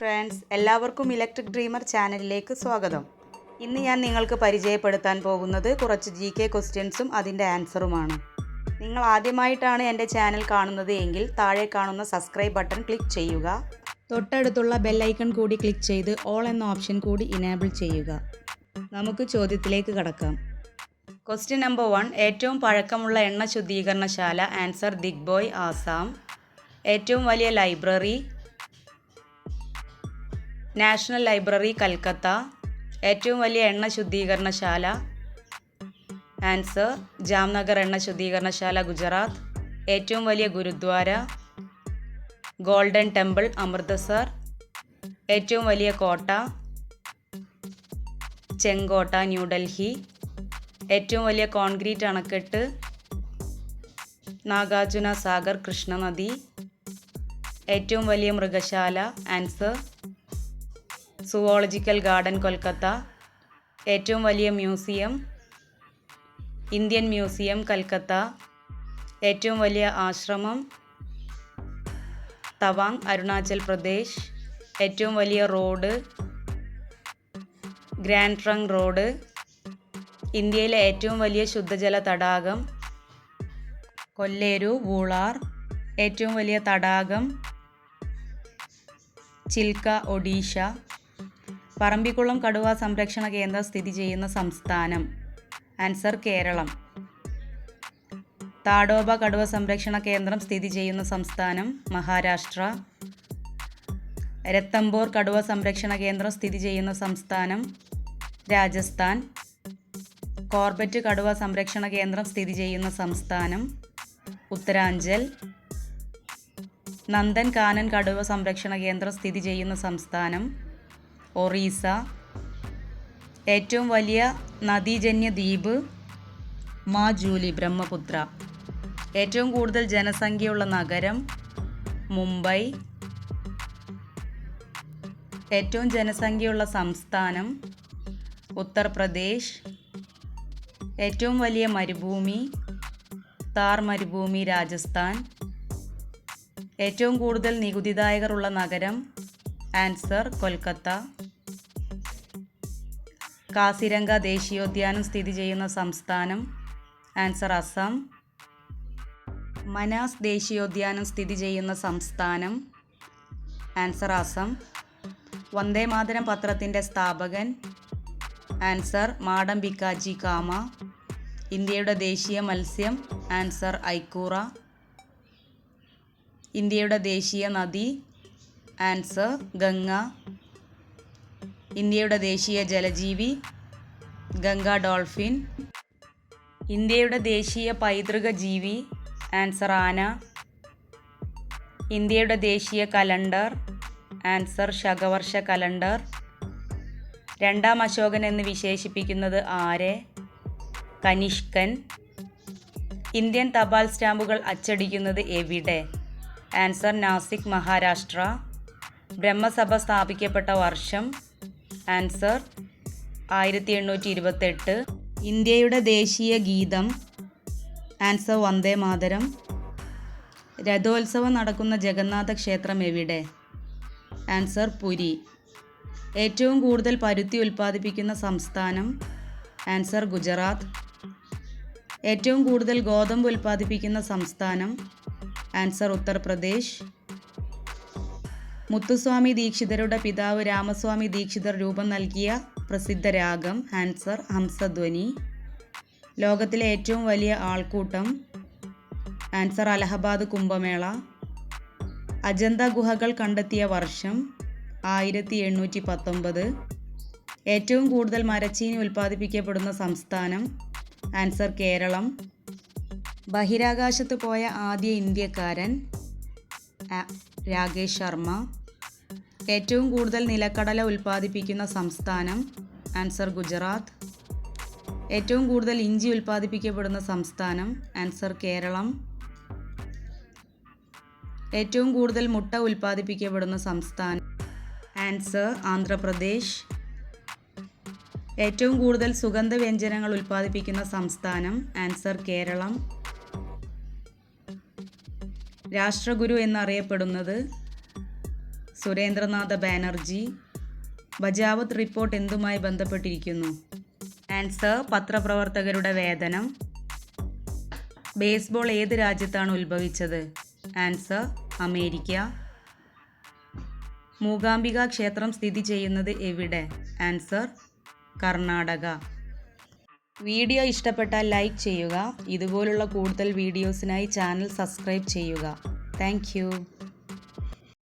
Friends എല്ലാവർക്കും electric dreamer ചാനലിലേക്ക് സ്വാഗതം. ഇന്ന് ഞാൻ നിങ്ങൾക്ക് പരിചയപ്പെടുത്താൻ പോകുന്നത് കുറച്ച് ജി കെ ക്വസ്റ്റ്യൻസും അതിന്റെ ആൻസറുമാണ് നിങ്ങൾ ആദ്യമായിട്ടാണ് എന്റെ ചാനൽ കാണുന്നത് എങ്കിൽ താഴെ കാണുന്ന സബ്സ്ക്രൈബ് ബട്ടൺ ക്ലിക്ക് ചെയ്യുക. തൊട്ടടുത്തുള്ള ബെല്ലൈക്കൺ കൂടി ക്ലിക്ക് ചെയ്ത് ഓൾ എന്ന ഓപ്ഷൻ കൂടി ഇനേബിൾ ചെയ്യുക. നമുക്ക് ചോദ്യത്തിലേക്ക് കടക്കാം. ക്വസ്റ്റ്യൻ നമ്പർ വൺ ഏറ്റവും പഴക്കമുള്ള എണ്ണ ശുദ്ധീകരണശാല ആൻസർ ദിഗ്ബോയ് ആസാം ഏറ്റവും വലിയ ലൈബ്രറി നാഷണൽ ലൈബ്രറി കൽക്കത്ത. ഏറ്റവും വലിയ എണ്ണ ശുദ്ധീകരണശാല. ആൻസർ ജാംനഗർ എണ്ണ ശുദ്ധീകരണശാല ഗുജറാത്ത്. ഏറ്റവും വലിയ ഗുരുദ്വാര. Golden temple Amritsar. ഏറ്റവും വലിയ കോട്ട. ചെങ്കോട്ട ന്യൂഡൽഹി. ഏറ്റവും വലിയ കോൺക്രീറ്റ് അണക്കെട്ട്. നാഗാർജുന സാഗർ കൃഷ്ണനദി ഏറ്റവും വലിയ മൃഗശാല. Answer zoological garden Kolkata. ഏറ്റവും വലിയ മ്യൂസിയം ഇന്ത്യൻ മ്യൂസിയം കൽക്കത്ത. ഏറ്റവും വലിയ ആശ്രമം തവാങ് അരുണാചൽ പ്രദേശ്. ഏറ്റവും വലിയ റോഡ് ഗ്രാൻഡ് ട്രങ്ക് റോഡ്. ഇന്ത്യയിലെ ഏറ്റവും വലിയ ശുദ്ധജല തടാകം കൊല്ലേരു വൂളാർ. ഏറ്റവും വലിയ തടാകം ചിൽക്ക ഒഡീഷ. പറമ്പിക്കുളം കടുവ സംരക്ഷണ കേന്ദ്രം സ്ഥിതി ചെയ്യുന്ന സംസ്ഥാനം. ആൻസർ കേരളം. താഡോബ കടുവ സംരക്ഷണ കേന്ദ്രം സ്ഥിതി ചെയ്യുന്ന സംസ്ഥാനം മഹാരാഷ്ട്ര. രത്തംബോർ കടുവ സംരക്ഷണ കേന്ദ്രം സ്ഥിതി ചെയ്യുന്ന സംസ്ഥാനം രാജസ്ഥാൻ. കോർബറ്റ് കടുവ സംരക്ഷണ കേന്ദ്രം സ്ഥിതി ചെയ്യുന്ന സംസ്ഥാനം ഉത്തരാഞ്ചൽ. നന്ദൻ കാനൻ കടുവ സംരക്ഷണ കേന്ദ്രം സ്ഥിതി ചെയ്യുന്ന സംസ്ഥാനം ഒറീസ. ഏറ്റവും വലിയ നദീജന്യ ദ്വീപ് മാജൂലി ബ്രഹ്മപുത്ര. ഏറ്റവും കൂടുതൽ ജനസംഖ്യയുള്ള നഗരം മുംബൈ. ഏറ്റവും ജനസംഖ്യയുള്ള സംസ്ഥാനം ഉത്തർപ്രദേശ്. ഏറ്റവും വലിയ മരുഭൂമി താർ മരുഭൂമി രാജസ്ഥാൻ. ഏറ്റവും കൂടുതൽ നികുതിദായകർ ഉള്ള നഗരം ആൻസർ കൊൽക്കത്ത. കാസിരംഗ ദേശീയോദ്യാനം സ്ഥിതി ചെയ്യുന്ന സംസ്ഥാനം. ആൻസർ അസം. മനാസ് ദേശീയോദ്യാനം സ്ഥിതി ചെയ്യുന്ന സംസ്ഥാനം. ആൻസർ അസം. വന്ദേ മാതരം പത്രത്തിന്റെ സ്ഥാപകൻ. Answer madam Bhikaji Cama. ഇന്ത്യയുടെ ദേശീയ മത്സ്യം. ആൻസർ ഐക്കൂറ. ഇന്ത്യയുടെ ദേശീയ നദി. ആൻസർ ഗംഗ. ഇന്ത്യയുടെ ദേശീയ ജലജീവി ഗംഗാ ഡോൾഫിൻ. ഇന്ത്യയുടെ ദേശീയ പൈതൃക ജീവി ആൻസർ ആന. ഇന്ത്യയുടെ ദേശീയ കലണ്ടർ ആൻസർ ശകവർഷ കലണ്ടർ. രണ്ടാം അശോകൻ എന്ന് വിശേഷിപ്പിക്കുന്നത് ആരെ? കനിഷ്കൻ. ഇന്ത്യൻ തപാൽ സ്റ്റാമ്പുകൾ അച്ചടിക്കുന്നത് എവിടെ? ആൻസർ നാസിക് മഹാരാഷ്ട്ര. ബ്രഹ്മസഭ സ്ഥാപിക്കപ്പെട്ട വർഷം ആൻസർ ആയിരത്തി എണ്ണൂറ്റി ഇരുപത്തെട്ട് ഇന്ത്യയുടെ ദേശീയ ഗീതം. ആൻസർ വന്ദേ മാതരം. രഥോത്സവം നടക്കുന്ന ജഗന്നാഥ ക്ഷേത്രം എവിടെ? ആൻസർ പുരി. ഏറ്റവും കൂടുതൽ പരുത്തി ഉൽപ്പാദിപ്പിക്കുന്ന സംസ്ഥാനം? ആൻസർ ഗുജറാത്ത്. ഏറ്റവും കൂടുതൽ ഗോതമ്പ് ഉൽപ്പാദിപ്പിക്കുന്ന സംസ്ഥാനം? ആൻസർ ഉത്തർപ്രദേശ്. മുത്തുസ്വാമി ദീക്ഷിതരുടെ പിതാവ് രാമസ്വാമി ദീക്ഷിതർ രൂപം നൽകിയ പ്രസിദ്ധ രാഗം ആൻസർ ഹംസധ്വനി. ലോകത്തിലെ ഏറ്റവും വലിയ ആൾക്കൂട്ടം ആൻസർ അലഹബാദ് കുംഭമേള. അജന്ത ഗുഹകൾ കണ്ടെത്തിയ വർഷം ആയിരത്തി എണ്ണൂറ്റി പത്തൊമ്പത് ഏറ്റവും കൂടുതൽ മരച്ചീനി ഉൽപ്പാദിപ്പിക്കപ്പെടുന്ന സംസ്ഥാനം ആൻസർ കേരളം. ബഹിരാകാശത്ത് പോയ ആദ്യ ഇന്ത്യക്കാരൻ രാകേഷ് ശർമ്മ. ഏറ്റവും കൂടുതൽ നിലക്കടല ഉൽപ്പാദിപ്പിക്കുന്ന സംസ്ഥാനം ആൻസർ ഗുജറാത്ത്. ഏറ്റവും കൂടുതൽ ഇഞ്ചി ഉൽപ്പാദിപ്പിക്കപ്പെടുന്ന സംസ്ഥാനം ആൻസർ കേരളം. ഏറ്റവും കൂടുതൽ മുട്ട ഉൽപ്പാദിപ്പിക്കപ്പെടുന്ന സംസ്ഥാനം ആൻസർ ആന്ധ്രാപ്രദേശ്. ഏറ്റവും കൂടുതൽ സുഗന്ധവ്യഞ്ജനങ്ങൾ ഉൽപ്പാദിപ്പിക്കുന്ന സംസ്ഥാനം ആൻസർ കേരളം. രാഷ്ട്രഗുരു എന്നറിയപ്പെടുന്നത് സുരേന്ദ്രനാഥ ബാനർജി. ബജാവത്ത് റിപ്പോർട്ട് എന്തുമായി ബന്ധപ്പെട്ടിരിക്കുന്നു? ആൻസർ പത്രപ്രവർത്തകരുടെ വേതനം. ബേസ്ബോൾ ഏത് രാജ്യത്താണ് ഉത്ഭവിച്ചത്? Answer America. മൂകാംബിക ക്ഷേത്രം സ്ഥിതി ചെയ്യുന്നത് എവിടെ? ആൻസർ കർണാടക. വീഡിയോ ഇഷ്ടപ്പെട്ടാൽ ലൈക്ക് ചെയ്യുക. ഇതുപോലുള്ള കൂടുതൽ വീഡിയോസിനായി ചാനൽ സബ്സ്ക്രൈബ് ചെയ്യുക. താങ്ക്